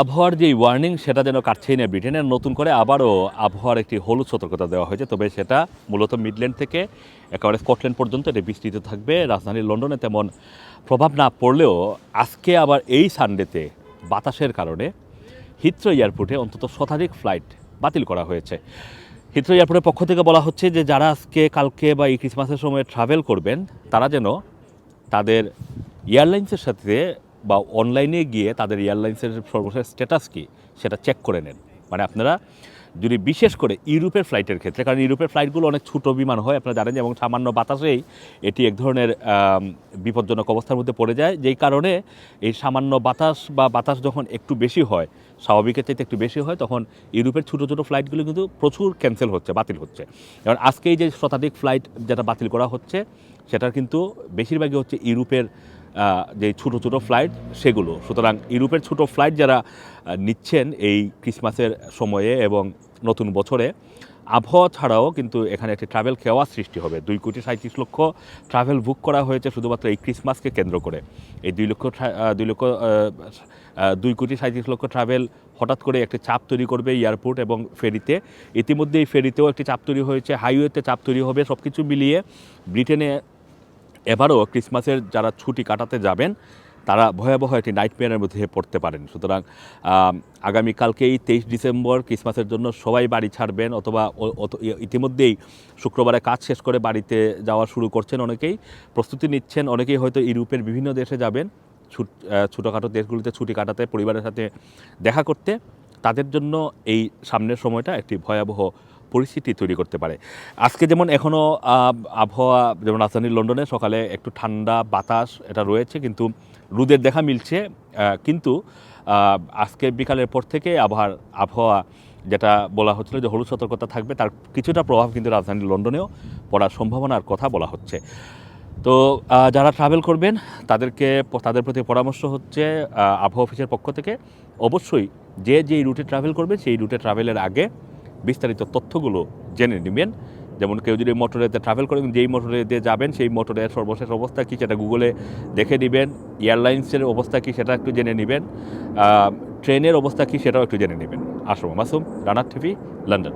আবহাওয়ার যে ওয়ার্নিং সেটা যেন কাটছেই না ব্রিটেনের নতুন করে আবারও আবহাওয়ার একটি হলুদ সতর্কতা দেওয়া হয়েছে। তবে সেটা মূলত মিডল্যান্ড থেকে, একেবারে স্কটল্যান্ড পর্যন্ত, এটা বিস্তৃত থাকবে। রাজধানী লন্ডনে তেমন প্রভাব না পড়লেও আজকে আবার এই সানডেতে বাতাসের কারণে হিথ্রো এয়ারপোর্টে অন্তত শতাধিক ফ্লাইট বাতিল করা হয়েছে। হিথ্রো এয়ারপোর্টের পক্ষ থেকে বলা হচ্ছে যে, যারা আজকে, কালকে বা এই ক্রিসমাসের সময় ট্রাভেল করবেন, তারা যেন তাদের এয়ারলাইন্সের সাথে বা অনলাইনে গিয়ে তাদের এয়ারলাইন্সের সর্বশেষ স্ট্যাটাস কী, সেটা চেক করে নেন। মানে আপনারা যদি বিশেষ করে ইউরোপের ফ্লাইটের ক্ষেত্রে, কারণ ইউরোপের ফ্লাইটগুলো অনেক ছোট বিমান হয়, আপনারা জানেন এবং সামান্য বাতাসেই এটি এক ধরনের বিপজ্জনক অবস্থার মধ্যে পড়ে যায়। যেই কারণে এই সামান্য বাতাস বা বাতাস যখন একটু বেশি হয়, স্বাভাবিকের চাইতে একটু বেশি হয়, তখন ইউরোপের ছোটো ছোটো ফ্লাইটগুলো কিন্তু প্রচুর ক্যান্সেল হচ্ছে, বাতিল হচ্ছে। এবং আজকেই যে শতাধিক ফ্লাইট যেটা বাতিল করা হচ্ছে, সেটার কিন্তু বেশিরভাগই হচ্ছে ইউরোপের যে ছোটো ছোটো ফ্লাইট সেগুলো। সুতরাং ইউরোপের ছোটো ফ্লাইট যারা নিচ্ছেন এই ক্রিসমাসের সময়ে এবং নতুন বছরে, আবহাওয়া ছাড়াও কিন্তু এখানে একটি ট্রাভেল খেওয়া সৃষ্টি হবে। দুই কোটি সাঁত্রিশ লক্ষ ট্রাভেল বুক করা হয়েছে শুধুমাত্র এই ক্রিসমাসকে কেন্দ্র করে। এই দুই লক্ষ দুই লক্ষ দুই কোটি সাঁত্রিশ লক্ষ ট্রাভেল হঠাৎ করে একটি চাপ তৈরি করবে এয়ারপোর্ট এবং ফেরিতে ইতিমধ্যে এই ফেরিতেও একটি চাপ তৈরি হয়েছে হাইওয়েতে চাপ তৈরি হবে সব কিছু মিলিয়ে ব্রিটেনে এবারও ক্রিসমাসের যারা ছুটি কাটাতে যাবেন, তারা ভয়াবহ একটি নাইটমেয়ারের মধ্যে পড়তে পারেন। সুতরাং আগামীকালকেই তেইশ ডিসেম্বর ক্রিসমাসের জন্য সবাই বাড়ি ছাড়বেন অথবা ইতিমধ্যেই শুক্রবারে কাজ শেষ করে বাড়িতে যাওয়া শুরু করছেন অনেকেই, প্রস্তুতি নিচ্ছেন, অনেকেই হয়তো ইউরোপের বিভিন্ন দেশে যাবেন, ছুট ছোটোখাটো দেশগুলিতে ছুটি কাটাতে, পরিবারের সাথে দেখা করতে। তাদের জন্য এই সামনের সময়টা একটি ভয়াবহ পরিস্থিতি তৈরি করতে পারে। আজকে যেমন এখনও আবহাওয়া যেমন রাজধানী লন্ডনে সকালে একটু ঠান্ডা বাতাস এটা রয়েছে কিন্তু রোদের দেখা মিলছে কিন্তু আজকে বিকালের পর থেকে আবহাওয়ার, আবহাওয়া যেটা বলা হচ্ছিল যে হলুদ সতর্কতা থাকবে তার কিছুটা প্রভাব কিন্তু রাজধানী লন্ডনেও পড়ার সম্ভাবনার কথা বলা হচ্ছে। তো যারা ট্রাভেল করবেন তাদেরকে, তাদের প্রতি পরামর্শ হচ্ছে আবহাওয়া অফিসের পক্ষ থেকে অবশ্যই যে যেই রুটে ট্রাভেল করবে সেই রুটে ট্রাভেলের আগে বিস্তারিত তথ্যগুলো জেনে নেবেন। যেমন কেউ যদি মোটরেতে ট্রাভেল করেন যেই মোটরে দিয়ে যাবেন, সেই মোটরের সর্বশেষ অবস্থা কী সেটা গুগলে দেখে নেবেন। এয়ারলাইন্সের অবস্থা কী সেটা একটু জেনে নেবেন। ট্রেনের অবস্থা কী সেটাও একটু জেনে নেবেন। আসম মাসুম, রানার টিভি, লন্ডন।